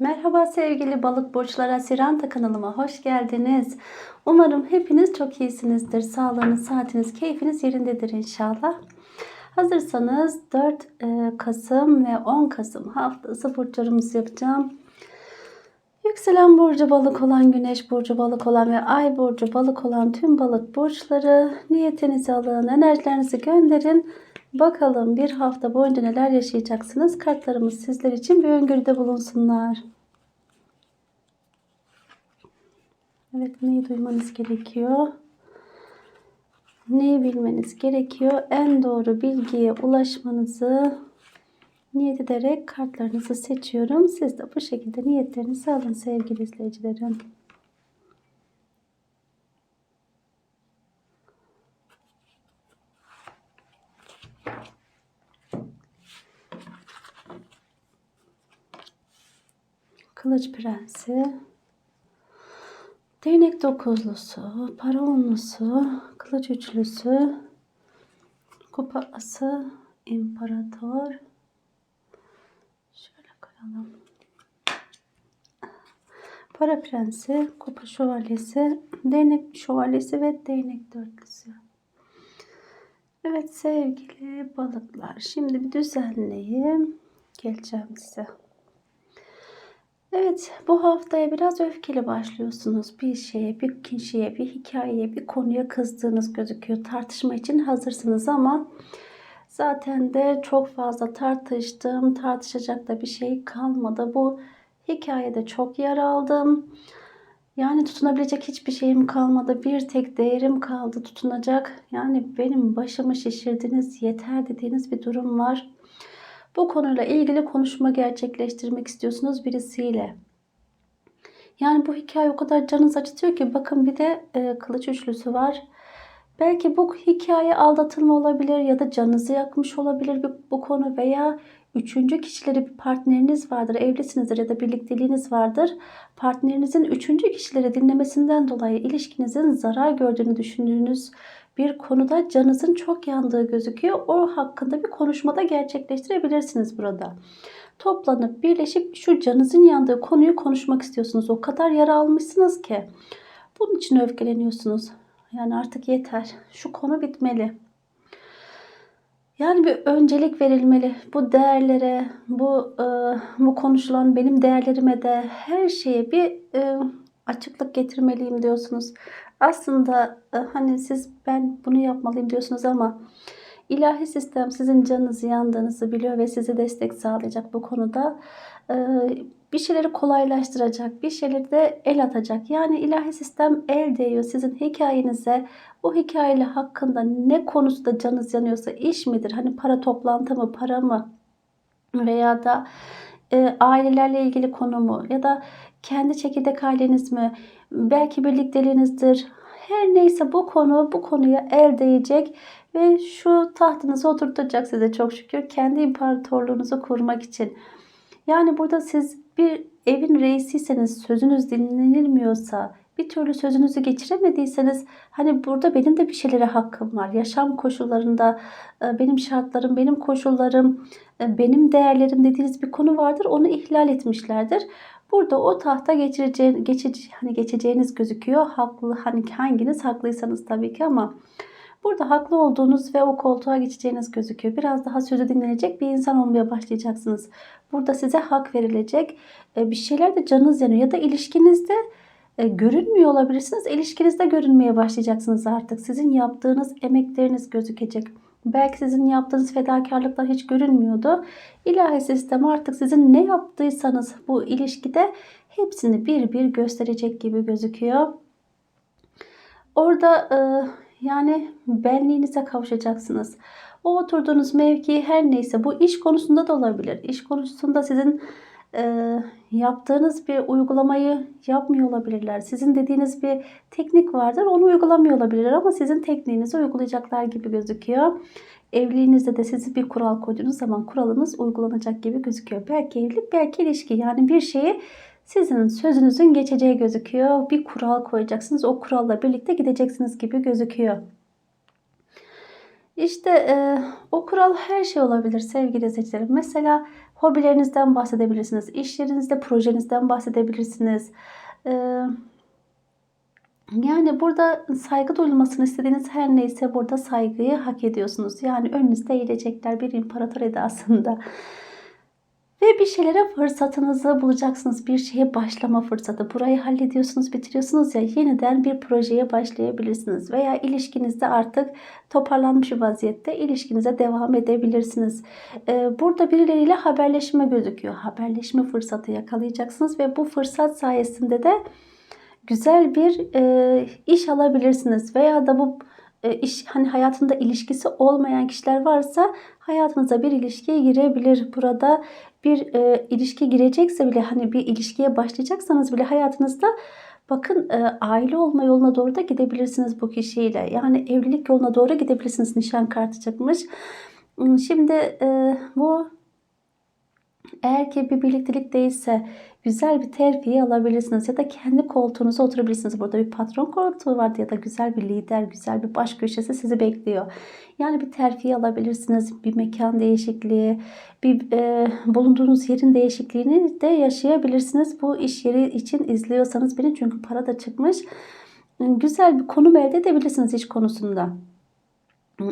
Merhaba sevgili balık burçlara Siranta kanalıma hoş geldiniz. Umarım hepiniz çok iyisinizdir. Sağlığınız, saatiniz, keyfiniz yerindedir inşallah. Hazırsanız 4 e, Kasım ve 10 Kasım haftası burçlarımızı yapacağım. Yükselen burcu balık olan, güneş burcu balık olan ve ay burcu balık olan tüm balık burçları niyetinizi alın, enerjilerinizi gönderin. Bakalım bir hafta boyunca neler yaşayacaksınız? Kartlarımız sizler için bir öngörüde bulunsunlar. Evet neyi duymanız gerekiyor? Neyi bilmeniz gerekiyor? En doğru bilgiye ulaşmanızı niyet ederek kartlarınızı seçiyorum. Siz de bu şekilde niyetlerinizi alın sevgili izleyicilerim. Kılıç Prensi, Değnek dokuzlusu, para onlusu, kılıç üçlüsü, kupa ası, imparator. Şöyle koyalım. Para prensi, kupa şövalyesi, değnek şövalyesi ve değnek dörtlüsü. Evet sevgili balıklar. Şimdi bir düzenleyeyim. Geleceğim size. Evet, bu haftaya biraz öfkeli başlıyorsunuz. Bir şeye, bir kişiye, bir hikayeye, bir konuya kızdığınız gözüküyor. Tartışma için hazırsınız ama zaten de çok fazla tartıştım. Tartışacak da bir şey kalmadı. Bu hikayede çok yer aldım. Yani tutunabilecek hiçbir şeyim kalmadı. Bir tek değerim kaldı tutunacak. Yani benim başımı şişirdiniz, yeter dediğiniz bir durum var. Bu konuyla ilgili konuşma gerçekleştirmek istiyorsunuz birisiyle. Yani bu hikaye o kadar canınız acıtıyor ki bakın bir de e, kılıç üçlüsü var. Belki bu hikaye aldatılma olabilir ya da canınızı yakmış olabilir bu, konu veya üçüncü kişileri bir partneriniz vardır, evlisinizdir ya da birlikteliğiniz vardır. Partnerinizin üçüncü kişileri dinlemesinden dolayı ilişkinizin zarar gördüğünü düşündüğünüz bir konuda canınızın çok yandığı gözüküyor. O hakkında bir konuşmada gerçekleştirebilirsiniz burada. Toplanıp birleşip şu canınızın yandığı konuyu konuşmak istiyorsunuz. O kadar yara almışsınız ki. Bunun için öfkeleniyorsunuz. Yani artık yeter. Şu konu bitmeli. Yani bir öncelik verilmeli. Bu değerlere, bu e, bu konuşulan benim değerlerime de her şeye bir e, açıklık getirmeliyim diyorsunuz. Aslında e, hani siz ben bunu yapmalıyım diyorsunuz ama ilahi sistem sizin canınızı yandığınızı biliyor ve size destek sağlayacak bu konuda. E, bir şeyleri kolaylaştıracak, bir şeyleri de el atacak. Yani ilahi sistem el değiyor sizin hikayenize. O hikayeyle hakkında ne konusunda canınız yanıyorsa iş midir? Hani para toplantı mı, para mı? Veya da e, ailelerle ilgili konu mu? Ya da kendi çekirdek aileniz mi? Belki birlikteliğinizdir. Her neyse bu konu bu konuya el değecek ve şu tahtınızı oturtacak size çok şükür kendi imparatorluğunuzu kurmak için. Yani burada siz bir evin reisiyseniz sözünüz dinlenilmiyorsa bir türlü sözünüzü geçiremediyseniz hani burada benim de bir şeylere hakkım var. Yaşam koşullarında e, benim şartlarım, benim koşullarım, e, benim değerlerim dediğiniz bir konu vardır. Onu ihlal etmişlerdir. Burada o tahta geçireceğiniz, geçici, hani geçeceğiniz gözüküyor. Haklı hani hanginiz haklıysanız tabii ki ama burada haklı olduğunuz ve o koltuğa geçeceğiniz gözüküyor. Biraz daha sözü dinlenecek bir insan olmaya başlayacaksınız. Burada size hak verilecek. E, bir şeyler de canınız yanıyor ya da ilişkinizde e, görünmüyor olabilirsiniz. İlişkinizde görünmeye başlayacaksınız artık. Sizin yaptığınız emekleriniz gözükecek. Belki sizin yaptığınız fedakarlıklar hiç görünmüyordu. İlahi sistem artık sizin ne yaptıysanız bu ilişkide hepsini bir bir gösterecek gibi gözüküyor. Orada e, yani benliğinize kavuşacaksınız. O oturduğunuz mevki her neyse bu iş konusunda da olabilir. İş konusunda sizin e, yaptığınız bir uygulamayı yapmıyor olabilirler. Sizin dediğiniz bir teknik vardır onu uygulamıyor olabilirler ama sizin tekniğinizi uygulayacaklar gibi gözüküyor. Evliliğinizde de sizi bir kural koyduğunuz zaman kuralınız uygulanacak gibi gözüküyor. Belki evlilik belki ilişki yani bir şeyi sizin sözünüzün geçeceği gözüküyor. Bir kural koyacaksınız o kuralla birlikte gideceksiniz gibi gözüküyor. İşte e, o kural her şey olabilir sevgili izleyicilerim. Mesela Hobilerinizden bahsedebilirsiniz. İş yerinizde projenizden bahsedebilirsiniz. Ee, yani burada saygı duyulmasını istediğiniz her neyse burada saygıyı hak ediyorsunuz. Yani önünüzde eğilecekler bir imparator edasında. Ve bir şeylere fırsatınızı bulacaksınız. Bir şeye başlama fırsatı. Burayı hallediyorsunuz, bitiriyorsunuz ya yeniden bir projeye başlayabilirsiniz. Veya ilişkinizde artık toparlanmış bir vaziyette ilişkinize devam edebilirsiniz. Ee, burada birileriyle haberleşme gözüküyor. Haberleşme fırsatı yakalayacaksınız ve bu fırsat sayesinde de güzel bir e, iş alabilirsiniz. Veya da bu iş hani hayatında ilişkisi olmayan kişiler varsa hayatınıza bir ilişkiye girebilir. Burada bir e, ilişki girecekse bile hani bir ilişkiye başlayacaksanız bile hayatınızda bakın e, aile olma yoluna doğru da gidebilirsiniz bu kişiyle. Yani evlilik yoluna doğru gidebilirsiniz. Nişan kartı çıkmış. Şimdi e, bu eğer ki bir birliktelik değilse güzel bir terfi alabilirsiniz ya da kendi koltuğunuza oturabilirsiniz. Burada bir patron koltuğu vardı ya da güzel bir lider, güzel bir baş köşesi sizi bekliyor. Yani bir terfi alabilirsiniz, bir mekan değişikliği, bir e, bulunduğunuz yerin değişikliğini de yaşayabilirsiniz. Bu iş yeri için izliyorsanız beni çünkü para da çıkmış. Güzel bir konum elde edebilirsiniz iş konusunda.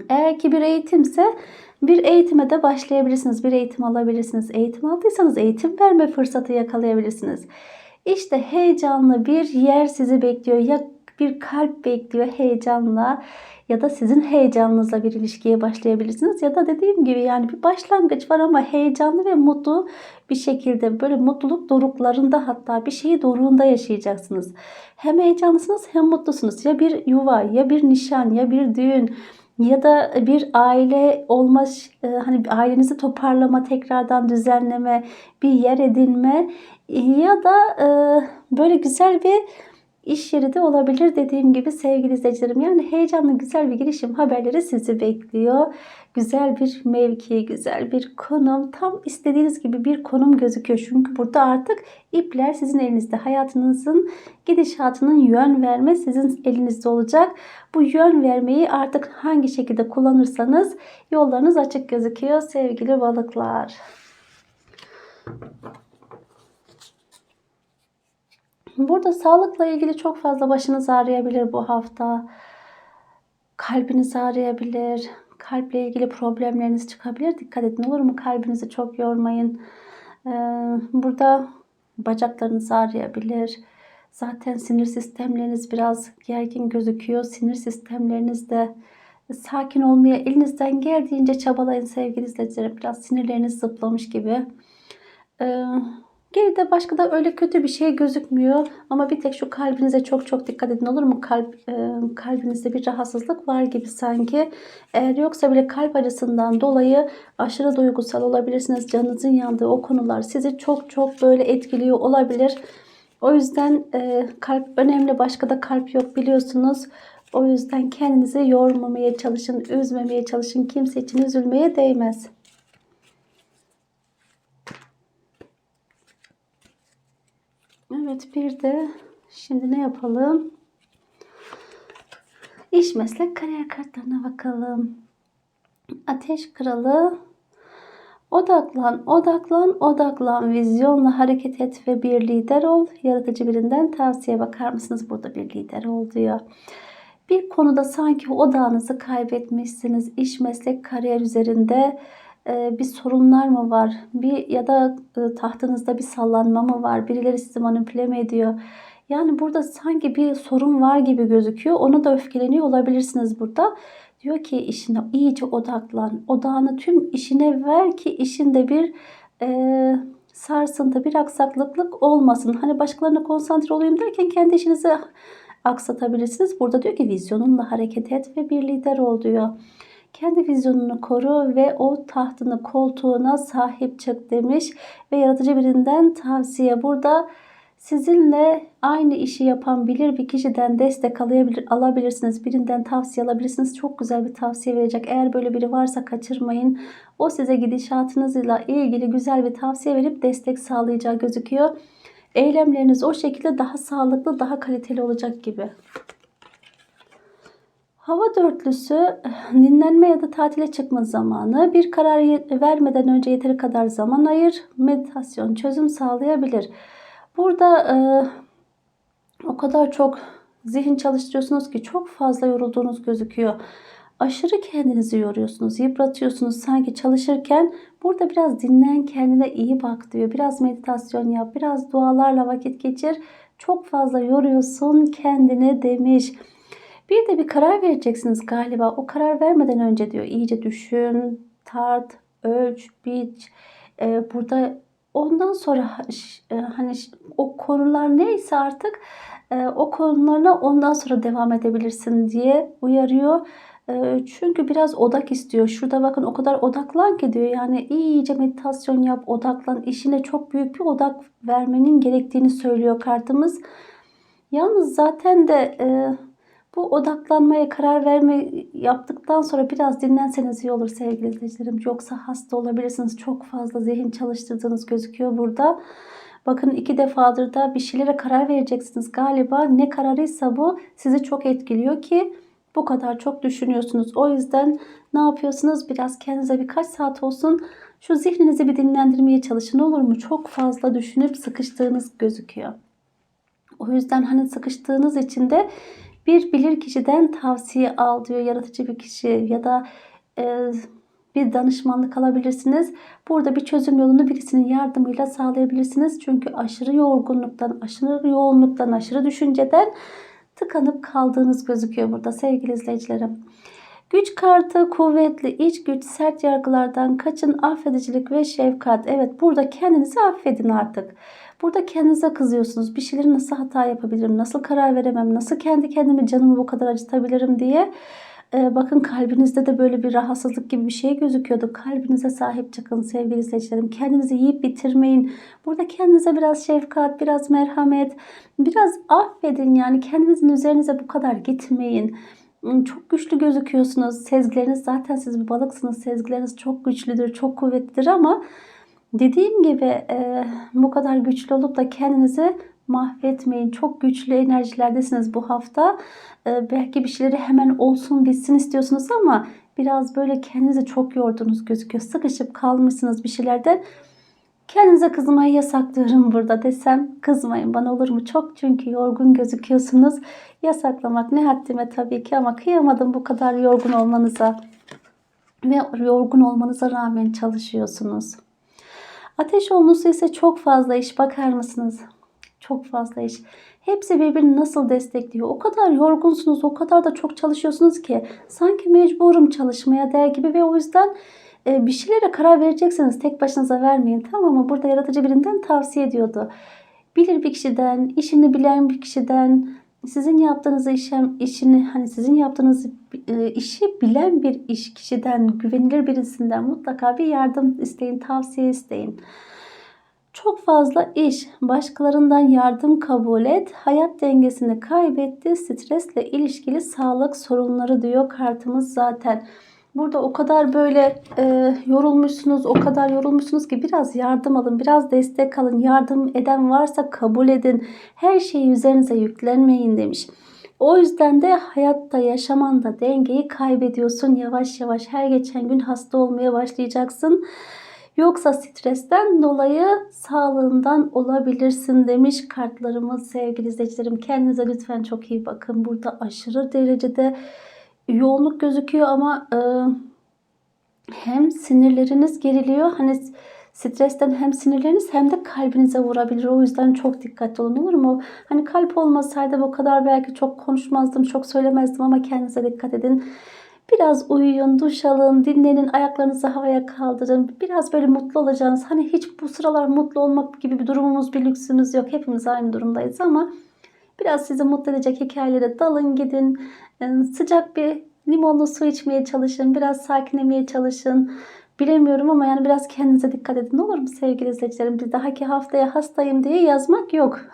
Eğer ki bir eğitimse bir eğitime de başlayabilirsiniz. Bir eğitim alabilirsiniz. Eğitim aldıysanız eğitim verme fırsatı yakalayabilirsiniz. İşte heyecanlı bir yer sizi bekliyor. Ya bir kalp bekliyor heyecanla ya da sizin heyecanınızla bir ilişkiye başlayabilirsiniz. Ya da dediğim gibi yani bir başlangıç var ama heyecanlı ve mutlu bir şekilde böyle mutluluk doruklarında hatta bir şeyi doruğunda yaşayacaksınız. Hem heyecanlısınız hem mutlusunuz. Ya bir yuva ya bir nişan ya bir düğün ya da bir aile olma e, hani ailenizi toparlama, tekrardan düzenleme, bir yer edinme ya da e, böyle güzel bir iş yeri de olabilir dediğim gibi sevgili izleyicilerim. Yani heyecanlı güzel bir girişim haberleri sizi bekliyor. Güzel bir mevki, güzel bir konum, tam istediğiniz gibi bir konum gözüküyor. Çünkü burada artık ipler sizin elinizde. Hayatınızın gidişatının yön verme sizin elinizde olacak. Bu yön vermeyi artık hangi şekilde kullanırsanız yollarınız açık gözüküyor sevgili balıklar. Burada sağlıkla ilgili çok fazla başınız ağrıyabilir bu hafta. Kalbiniz ağrıyabilir. Kalple ilgili problemleriniz çıkabilir. Dikkat edin olur mu? Kalbinizi çok yormayın. Ee, burada bacaklarınız ağrıyabilir. Zaten sinir sistemleriniz biraz gergin gözüküyor. Sinir sistemleriniz de sakin olmaya elinizden geldiğince çabalayın sevgili izleyicilerim. Biraz sinirleriniz zıplamış gibi. Ee, Geride başka da öyle kötü bir şey gözükmüyor. Ama bir tek şu kalbinize çok çok dikkat edin olur mu? Kalp e, kalbinizde bir rahatsızlık var gibi sanki. Eğer yoksa bile kalp acısından dolayı aşırı duygusal olabilirsiniz. Canınızın yandığı o konular sizi çok çok böyle etkiliyor olabilir. O yüzden e, kalp önemli. Başka da kalp yok biliyorsunuz. O yüzden kendinizi yormamaya çalışın, üzmemeye çalışın. Kimse için üzülmeye değmez. Evet bir de şimdi ne yapalım? İş meslek kariyer kartlarına bakalım. Ateş kralı Odaklan, odaklan, odaklan. Vizyonla hareket et ve bir lider ol. Yaratıcı birinden tavsiye bakar mısınız? Burada bir lider ol diyor. Bir konuda sanki odağınızı kaybetmişsiniz. İş, meslek, kariyer üzerinde bir sorunlar mı var? Bir ya da e, tahtınızda bir sallanma mı var? Birileri sizi manipüle mi ediyor? Yani burada sanki bir sorun var gibi gözüküyor. Ona da öfkeleniyor olabilirsiniz burada. Diyor ki işine iyice odaklan. Odağını tüm işine ver ki işinde bir e, sarsıntı, bir aksaklıklık olmasın. Hani başkalarına konsantre olayım derken kendi işinizi aksatabilirsiniz. Burada diyor ki vizyonunla hareket et ve bir lider ol diyor. Kendi vizyonunu koru ve o tahtını koltuğuna sahip çık demiş. Ve yaratıcı birinden tavsiye. Burada sizinle aynı işi yapan bilir bir kişiden destek alabilir, alabilirsiniz. Birinden tavsiye alabilirsiniz. Çok güzel bir tavsiye verecek. Eğer böyle biri varsa kaçırmayın. O size gidişatınızla ilgili güzel bir tavsiye verip destek sağlayacağı gözüküyor. Eylemleriniz o şekilde daha sağlıklı, daha kaliteli olacak gibi. Hava dörtlüsü dinlenme ya da tatile çıkma zamanı. Bir karar vermeden önce yeteri kadar zaman ayır. Meditasyon çözüm sağlayabilir. Burada e, o kadar çok zihin çalıştırıyorsunuz ki çok fazla yorulduğunuz gözüküyor. Aşırı kendinizi yoruyorsunuz, yıpratıyorsunuz sanki çalışırken. Burada biraz dinlen, kendine iyi bak diyor. Biraz meditasyon yap, biraz dualarla vakit geçir. Çok fazla yoruyorsun kendini demiş. Bir de bir karar vereceksiniz galiba. O karar vermeden önce diyor iyice düşün, tart, ölç, biç. Ee, burada ondan sonra e, hani o konular neyse artık e, o konularına ondan sonra devam edebilirsin diye uyarıyor. E, çünkü biraz odak istiyor. Şurada bakın o kadar odaklan ki diyor. Yani iyice meditasyon yap, odaklan. İşine çok büyük bir odak vermenin gerektiğini söylüyor kartımız. Yalnız zaten de e, bu odaklanmaya karar verme yaptıktan sonra biraz dinlenseniz iyi olur sevgili izleyicilerim. Yoksa hasta olabilirsiniz. Çok fazla zihin çalıştırdığınız gözüküyor burada. Bakın iki defadır da bir şeylere karar vereceksiniz galiba. Ne kararıysa bu sizi çok etkiliyor ki bu kadar çok düşünüyorsunuz. O yüzden ne yapıyorsunuz? Biraz kendinize birkaç saat olsun şu zihninizi bir dinlendirmeye çalışın olur mu? Çok fazla düşünüp sıkıştığınız gözüküyor. O yüzden hani sıkıştığınız için de bir bilir kişiden tavsiye al diyor yaratıcı bir kişi ya da e, bir danışmanlık alabilirsiniz. Burada bir çözüm yolunu birisinin yardımıyla sağlayabilirsiniz. Çünkü aşırı yorgunluktan, aşırı yoğunluktan, aşırı düşünceden tıkanıp kaldığınız gözüküyor burada sevgili izleyicilerim. Güç kartı kuvvetli, iç güç, sert yargılardan kaçın, affedicilik ve şefkat. Evet burada kendinizi affedin artık. Burada kendinize kızıyorsunuz. Bir şeyleri nasıl hata yapabilirim, nasıl karar veremem, nasıl kendi kendimi canımı bu kadar acıtabilirim diye. Ee, bakın kalbinizde de böyle bir rahatsızlık gibi bir şey gözüküyordu. Kalbinize sahip çıkın sevgili izleyicilerim. Kendinizi yiyip bitirmeyin. Burada kendinize biraz şefkat, biraz merhamet, biraz affedin. Yani kendinizin üzerinize bu kadar gitmeyin. Hmm, Çok güçlü gözüküyorsunuz. Sezgileriniz zaten siz bir balıksınız. Sezgileriniz çok güçlüdür, çok kuvvetlidir ama dediğim gibi e, bu kadar güçlü olup da kendinizi mahvetmeyin. Çok güçlü enerjilerdesiniz bu hafta. E, belki bir şeyleri hemen olsun bitsin istiyorsunuz ama biraz böyle kendinizi çok yordunuz gözüküyor. Sıkışıp kalmışsınız bir şeylerden. Kendinize kızmayı yasaklıyorum burada desem kızmayın bana olur mu? Çok çünkü yorgun gözüküyorsunuz. Yasaklamak ne haddime tabii ki ama kıyamadım bu kadar yorgun olmanıza. Ve yorgun olmanıza rağmen çalışıyorsunuz. Ateş olması ise çok fazla iş bakar mısınız? Çok fazla iş. Hepsi birbirini nasıl destekliyor? O kadar yorgunsunuz, o kadar da çok çalışıyorsunuz ki sanki mecburum çalışmaya der gibi ve o yüzden bir şeylere karar verecekseniz tek başınıza vermeyin tamam mı? Burada yaratıcı birinden tavsiye ediyordu. Bilir bir kişiden, işini bilen bir kişiden, sizin yaptığınız işem, işini hani sizin yaptığınız e, işi bilen bir iş kişiden, güvenilir birisinden mutlaka bir yardım isteyin, tavsiye isteyin. Çok fazla iş, başkalarından yardım kabul et, hayat dengesini kaybetti, stresle ilişkili sağlık sorunları diyor kartımız zaten. Burada o kadar böyle e, yorulmuşsunuz, o kadar yorulmuşsunuz ki biraz yardım alın, biraz destek alın. Yardım eden varsa kabul edin. Her şeyi üzerinize yüklenmeyin demiş. O yüzden de hayatta, yaşamanda dengeyi kaybediyorsun. Yavaş yavaş her geçen gün hasta olmaya başlayacaksın. Yoksa stresten dolayı sağlığından olabilirsin demiş kartlarımız sevgili izleyicilerim. Kendinize lütfen çok iyi bakın. Burada aşırı derecede yoğunluk gözüküyor ama e, hem sinirleriniz geriliyor. Hani stresten hem sinirleriniz hem de kalbinize vurabilir. O yüzden çok dikkatli olun olur mu? Hani kalp olmasaydı bu kadar belki çok konuşmazdım, çok söylemezdim ama kendinize dikkat edin. Biraz uyuyun, duş alın, dinlenin, ayaklarınızı havaya kaldırın. Biraz böyle mutlu olacağınız. Hani hiç bu sıralar mutlu olmak gibi bir durumumuz, bir lüksümüz yok. Hepimiz aynı durumdayız ama biraz sizi mutlu edecek hikayelere dalın gidin. Ee, Sıcak bir limonlu su içmeye çalışın. Biraz sakinlemeye çalışın. Bilemiyorum ama yani biraz kendinize dikkat edin olur mu sevgili izleyicilerim? Bir dahaki haftaya hastayım diye yazmak yok.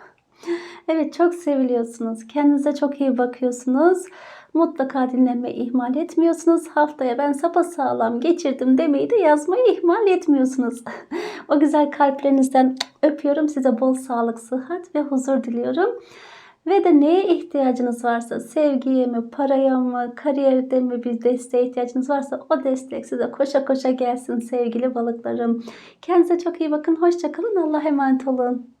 Evet çok seviliyorsunuz. Kendinize çok iyi bakıyorsunuz. Mutlaka dinlenmeyi ihmal etmiyorsunuz. Haftaya ben sapasağlam geçirdim demeyi de yazmayı ihmal etmiyorsunuz. o güzel kalplerinizden öpüyorum. Size bol sağlık, sıhhat ve huzur diliyorum. Ve de neye ihtiyacınız varsa sevgiye mi, paraya mı, kariyerde mi bir desteğe ihtiyacınız varsa o destek size koşa koşa gelsin sevgili balıklarım. Kendinize çok iyi bakın. Hoşça kalın. Allah'a emanet olun.